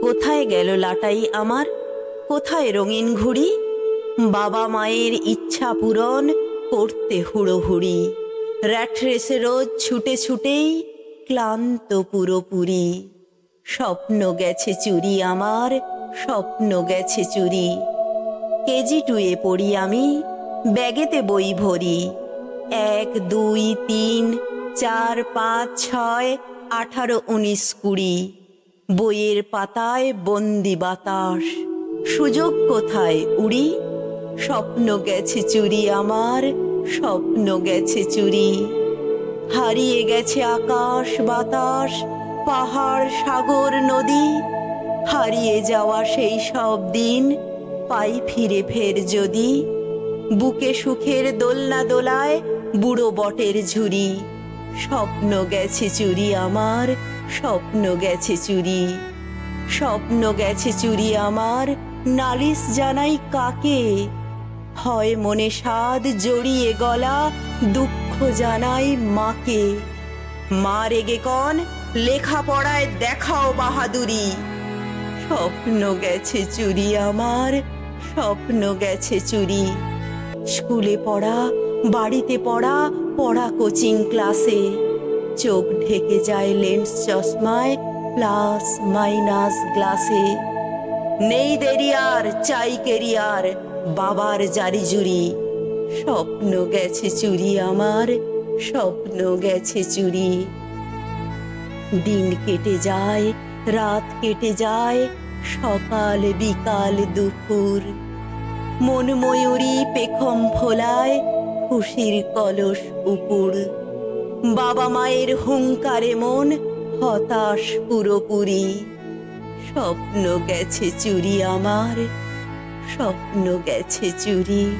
কোথায় গেল লাটাই আমার? কোথায় রঙিন ঘুড়ি? বাবা মায়ের ইচ্ছা পূরণ করতে হুড়োহুড়ি। র্যাট রোজ ছুটে ছুটেই ক্লান্ত পুরোপুরি। স্বপ্ন গেছে চুরি আমার, স্বপ্ন গেছে চুরি। কেজি টুয়ে পড়ি আমি, ব্যাগেতে বই ভরি। এক, দুই, তিন, চার, পাঁচ, ছয়, আঠারো, উনিশ, কুড়ি। বইয়ের পাতায় বন্দি বাতাস। সুযোগ কোথায় উড়ি? স্বপ্ন গেছে চুরি আমার, স্বপ্ন গেছে চুরি। হারিয়ে গেছে আকাশ বাতাস, পাহাড়, সাগর, নদী। হারিয়ে যাওয়া সেই সব দিন, পাই ফিরে ফের যদি। বুকে সুখের দোলনা দোলায় বুড়ো বটের ঝুরি স্বপ্ন গেছে চুরি আমার স্বপ্ন গেছে চুরি। স্বপ্ন গেছে চুরি আমার। নালিশ জানাই কাকে? হয় মনে স্বাদ জড়িয়ে গলা, দুঃখ জানাই মাকে। মা রেগে কন, লেখাপড়ায় দেখাও বাহাদুরি। স্বপ্ন গেছে চুরি আমার, স্বপ্ন গেছে চুরি। স্কুলে পড়া, বাড়িতে পড়া পড়া কোচিং ক্লাসে। চোখ ঢেকে যায় লেন্স চশমায়, প্লাস মাইনাস গ্লাসে। নেই দেরি আর, চাই কেরিয়ার বাবার জারি জুরি স্বপ্ন গেছে চুরি আমার, স্বপ্ন গেছে চুরি। দিন কেটে যায়, রাত কেটে যায়, সকাল, বিকাল, দুপুর। মন ময়ূরী পেখম ফোলায়, খুশির কলস উপুর বাবা মায়ের হুঙ্কারে মন হতাশ পুরোপুরি। স্বপ্ন গেছে চুরি আমার স্বপ্ন গেছে চুরি।